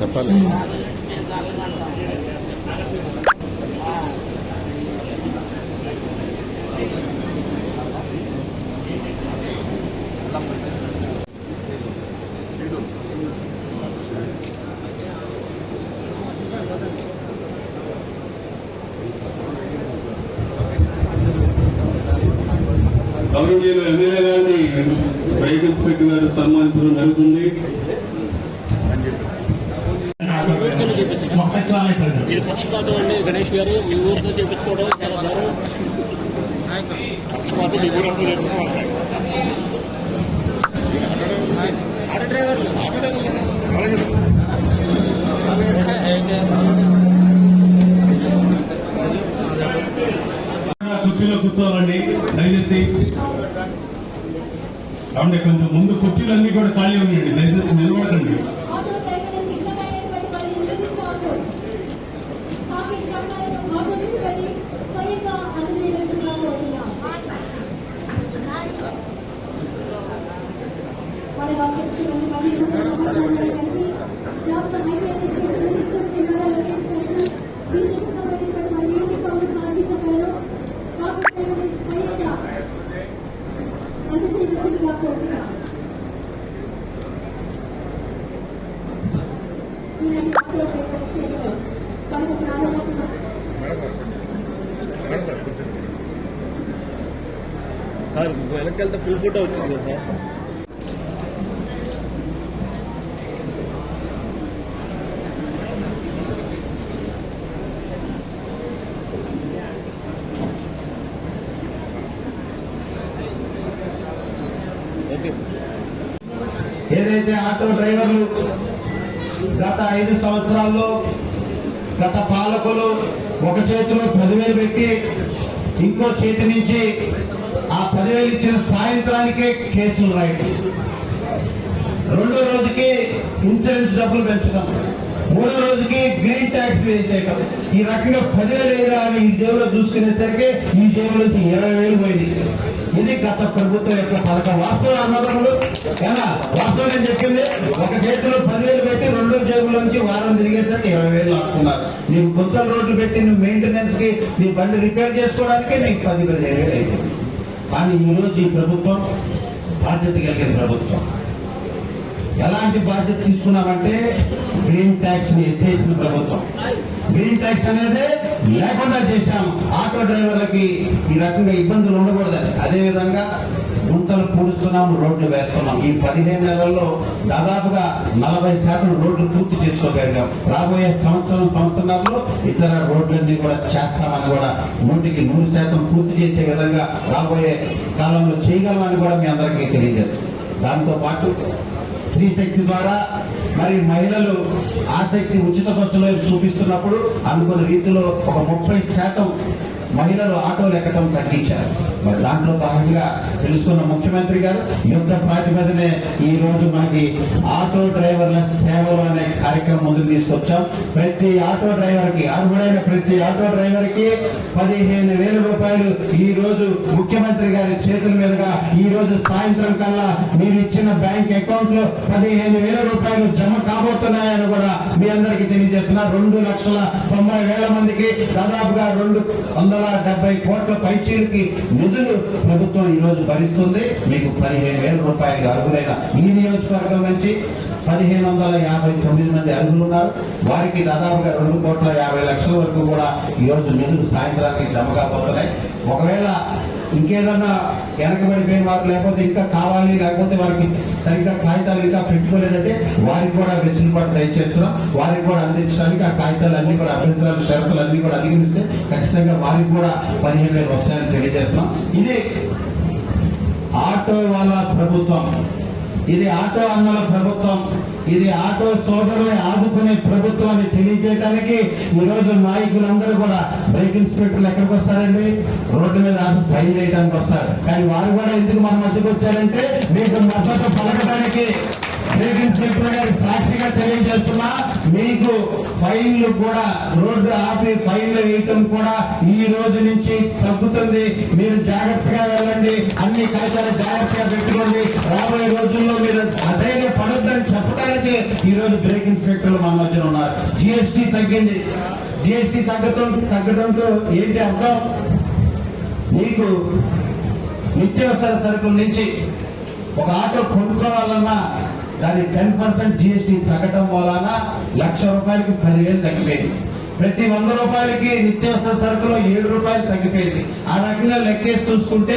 చెప్పాలి. గౌరవనీయులు ఎమ్మెల్యే గారిని రైతు ఇన్స్పెక్టర్ గారు సన్మానించడం జరుగుతుంది. మీరు పక్షపాతం అండి గణేష్ గారు. మీ ఊరితో చేపించుకోవడం చాలా గౌరవం పక్షపాతం మీ ఊరితో చేపించుకోవడం. ఆటో డ్రైవర్లు. కుర్చీలో కూర్చోవాలండి. దయచేసి. కాబట్టి కొంచెం ముందు కుర్చీలన్నీ కూడా ఖాళీ సార్ వెనక్కి వెళ్తే ఫుల్ ఫోటో వచ్చింది కదా సార్. ఏదైతే ఆటో డ్రైవర్లు గత ఐదు సంవత్సరాల్లో గత పాలకులు ఒక చేతిలో పదివేలు పెట్టి ఇంకో చేతి నుంచి ఆ పదివేలు ఇచ్చిన సాయంత్రానికే కేసులు రాయటం రెండో రోజుకి ఇన్సూరెన్స్ డబ్బులు పెంచడం మూడో రోజుకి గ్రీన్ ట్యాక్స్ పే చేయటం ఈ రకంగా పదివేలు వేయరా అని ఈ జేబులో చూసుకునేసరికి ఈ జేబు నుంచి ఇరవై వేలు పోయింది. ఇది గత ప్రభుత్వం యొక్క పథకం. వాస్తవ అన్నదమ్ములు ఏనా వాస్తవం నేను చెప్పింది? ఒక చేతిలో పదివేలు పెట్టి రెండో జేబులోంచి వారం తిరిగేసరికి ఇరవై వేలు లాక్కున్నారు. నీకు గుంతల రోడ్లు పెట్టి నువ్వు మెయింటెనెన్స్కి నీ బండి రిపేర్ చేసుకోవడానికి నీకు పది పదిహేను వేలు అయిపోయింది కానీ ఈరోజు ఈ ప్రభుత్వం బాధ్యత కలిగిన ప్రభుత్వం. ఎలాంటి బాధ్యత తీసుకున్నామంటే గ్రీన్ ట్యాక్స్ని ఎత్తేసిన ప్రభుత్వం. గ్రీన్ ట్యాక్స్ అనేది లేకుండా చేశాం. ఆటో డ్రైవర్లకి ఈ రకంగా ఇబ్బందులు ఉండకూడదని. అదే విధంగా గుంతలు పూడుస్తున్నాం రోడ్లు వేస్తున్నాం. ఈ పదిహేను నెలల్లో దాదాపుగా నలభై శాతం రోడ్లు పూర్తి చేసుకోగలిగాం. రాబోయే సంవత్సరం సంవత్సరాల్లో ఇతర రోడ్లన్నీ కూడా చేస్తామని కూడా నూటికి నూరు శాతం పూర్తి చేసే విధంగా రాబోయే కాలంలో చేయగలమని కూడా మీ అందరికీ తెలియజేస్తాం దాంతో పాటు స్త్రీ శక్తి ద్వారా మరి మహిళలు ఆసక్తి ఉచిత బస్సులో చూపిస్తున్నప్పుడు అనుకున్న రీతిలో ఒక ముప్పై శాతం మహిళలు ఆటోలు ఎక్కడం తగ్గించారు. మరి దాంట్లో భాగంగా తెలుసుకున్న ముఖ్యమంత్రి గారు యుద్ధ ప్రాతిపదనే ఈ రోజు మనకి ఆటో డ్రైవర్ల సేవలు అనే కార్యక్రమం ముందుకు తీసుకొచ్చాం. ప్రతి ఆటో డ్రైవర్కి అర్హుడైన ప్రతి ఆటో డ్రైవర్కి పదిహేను వేల రూపాయలు ఈ రోజు ముఖ్యమంత్రి గారి చేతుల మీదుగా ఈ రోజు సాయంత్రం కల్లా మీరు ఇచ్చిన బ్యాంక్ అకౌంట్లో పదిహేను వేల రూపాయలు జమ కాబోతున్నాయని కూడా మీ అందరికి తెలియజేస్తున్నా. రెండు లక్షల తొంభై వేల మందికి దాదాపుగా రెండు వందల డెబ్బై కోట్ల పైచీలకి నిధులు ప్రభుత్వం ఈరోజు భరిస్తుంది. మీకు పదిహేను వేల రూపాయలకి అర్హులైన ఈ నియోజకవర్గం నుంచి పదిహేను వందల యాభై తొమ్మిది మంది అర్హులు ఉన్నారు. వారికి దాదాపుగా రెండు కోట్ల యాభై లక్షల వరకు కూడా ఈ రోజు నిధులు సాయంత్రానికి జమ కాబోతున్నాయి. ఒకవేళ ఇంకేదన్నా వెనకబడిపోయిన వారు లేకపోతే ఇంకా కావాలి లేకపోతే వారికి సరిగ్గా కాగితాలు ఇంకా పెట్టుకోలేదంటే వారికి కూడా వెసులుబాటు దయచేస్తున్నాం. వారికి కూడా అందించడానికి ఆ కాగితాలు అన్ని కూడా అభ్యంతరాలు షరతులు అన్ని కూడా అధిగమిస్తే ఖచ్చితంగా వారికి కూడా పదిహేను వేలు వస్తాయని తెలియజేస్తున్నాం. ఇది ఆటో వాళ్ళ ప్రభుత్వం. ఇది ఆటో అన్నల ప్రభుత్వం ఇది ఆటో సోదరుని ఆదుకునే ప్రభుత్వం అని తెలియజేయడానికి ఈరోజు నాయకులందరూ కూడా బ్రేక్ ఇన్స్పెక్టర్లు ఎక్కడికి వస్తారండి? రోడ్డు మీద ఆపి చేయడానికి వస్తారు. కానీ వారు కూడా ఎందుకు మన మధ్యకు వచ్చారంటే మీకు మద్దతు పలకడానికి బ్రేక్ సాక్షిగా తెలియజేస్తున్నా. మీకు ఫైన్లు కూడా రోడ్డు ఆపి ఫైన్లు వేయటం కూడా ఈ రోజు నుంచి తగ్గుతుంది. మీరు జాగ్రత్తగా వెళ్ళండి. అన్ని కాగితాలు జాగ్రత్తగా పెట్టుకోండి. రాబోయే రోజుల్లో మీరు అధైర్య పడొద్దని చెప్పడానికి ఈ రోజు బ్రేక్ ఇన్స్పెక్టర్లు మన మధ్యన ఉన్నారు. జిఎస్టీ తగ్గింది. జిఎస్టీ తగ్గటం తగ్గడంతో ఏంటి అర్థం? మీకు నిత్యావసర సరుకుల నుంచి ఒక ఆటో కొనుక్కోవాలన్నా దాని టెన్ పర్సెంట్ జిఎస్టీ తగ్గటం వలన లక్ష రూపాయలకి పదివేలు తగ్గిపోయింది. ప్రతి వంద రూపాయలకి నిత్యావసర సరుకులో ఏడు రూపాయలు తగ్గిపోయింది. ఆ రకంగా లెక్కేసి చూసుకుంటే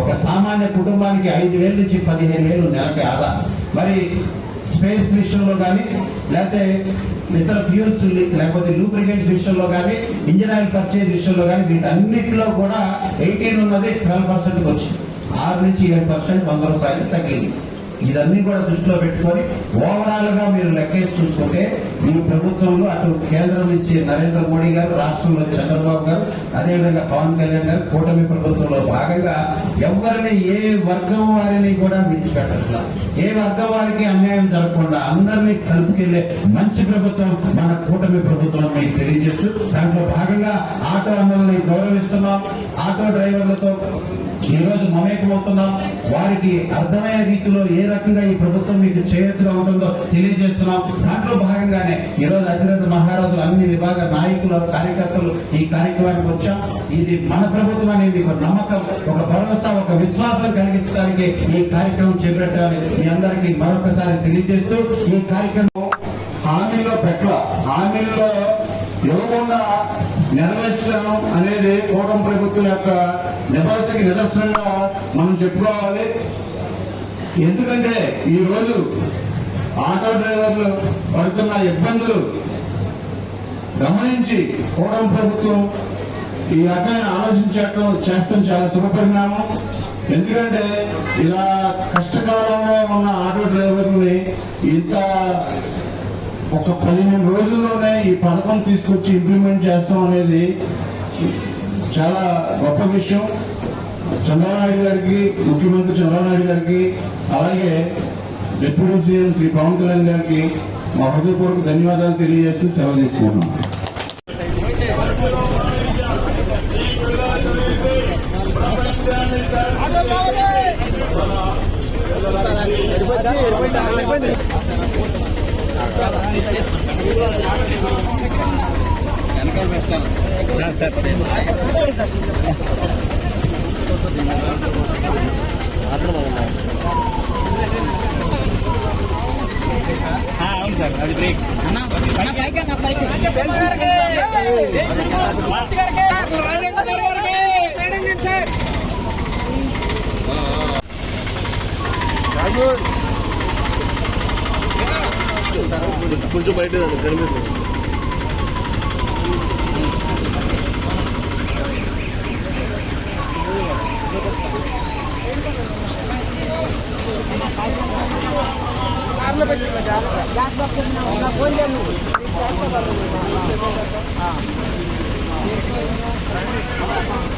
ఒక సామాన్య కుటుంబానికి ఐదు వేల నుంచి పదిహేను వేలు నెలకి ఆదా. మరి స్పేస్ విషయంలో కానీ లేకపోతే ఇతర ఫ్యూల్స్ లేకపోతే లూబ్రికెంట్స్ విషయంలో కానీ ఇంజిన్ ఆయిల్ పర్చేజ్ విషయంలో కానీ వీటన్నిటిలో కూడా ఎయిటీన్ ఉన్నది ట్వెల్వ్ పర్సెంట్ వచ్చింది. ఆరు నుంచి ఏడు పర్సెంట్ వంద రూపాయలు తగ్గింది. ఇదన్నీ కూడా దృష్టిలో పెట్టుకొని ఓవరాల్గా మీరు లెక్కేసి చూసుకుంటే ఈ ప్రభుత్వంలో అటు కేంద్రం నుంచి నరేంద్ర మోడీ గారు రాష్ట్రంలో చంద్రబాబు గారు అదేవిధంగా పవన్ కళ్యాణ్ గారు కూటమి ప్రభుత్వంలో భాగంగా ఎవరిని ఏ వర్గం వారిని కూడా విడిచిపెట్టట్లా. ఏ వర్గం వారికి అన్యాయం జరగకుండా అందరినీ కలుపుకెళ్ళే మంచి ప్రభుత్వం మన కూటమి ప్రభుత్వం మీకు తెలియజేస్తూ దాంట్లో భాగంగా ఆటో అన్నల్ని గౌరవిస్తున్నాం. ఆటో డ్రైవర్లతో ఈ రోజు మమేకమవుతున్నాం. వారికి అర్థమయ్యే రీతిలో ఏ రకంగా ఈ ప్రభుత్వం మీకు చేయూతగా ఉంటుందో తెలియజేస్తున్నాం. దాంట్లో భాగంగా ఈ రోజు అతిరథ మహారాజులు అన్ని విభాగ నాయకులు కార్యకర్తలు ఈ కార్యక్రమానికి వచ్చాం. ఇది మన ప్రభుత్వం అనేది ఒక నమ్మకం ఒక భరోసా ఒక విశ్వాసం కలిగించడానికి ఈ కార్యక్రమం చేపట్టాలని మీ అందరికీ మరొకసారి తెలియజేస్తూ ఈ కార్యక్రమం హామీలో పెట్ల హామీల్లో ఇవ్వకుండా నెరవేర్చడం అనేది కూటమి ప్రభుత్వం యొక్క నిబద్ధతకి నిదర్శనంగా మనం చెప్పుకోవాలి. ఎందుకంటే ఈ రోజు ఆటో డ్రైవర్లు పడుతున్న ఇబ్బందులు గమనించి కోడం ప్రభుత్వం ఈ రకమైన ఆలోచించడం చేస్తాం చాలా శుభపరిణామం. ఎందుకంటే ఇలా కష్టకాలంలో ఉన్న ఆటో డ్రైవర్ని ఇంత ఒక పదిహేను రోజుల్లోనే ఈ పథకం తీసుకొచ్చి ఇంప్లిమెంట్ చేస్తాం అనేది చాలా గొప్ప విషయం. చంద్రబాబు నాయుడు గారికి ముఖ్యమంత్రి చంద్రబాబు నాయుడు గారికి అలాగే డిప్యూటీ సీఎం శ్రీ పవన్ కళ్యాణ్ గారికి మా హృదయపూర్వక ధన్యవాదాలు తెలియజేస్తూ సెలవు తీసుకుంటున్నాం. అవును సార్ అది బ్రేక్ కొంచెం బయట కనిపిస్తుంది Thank you, हाँ।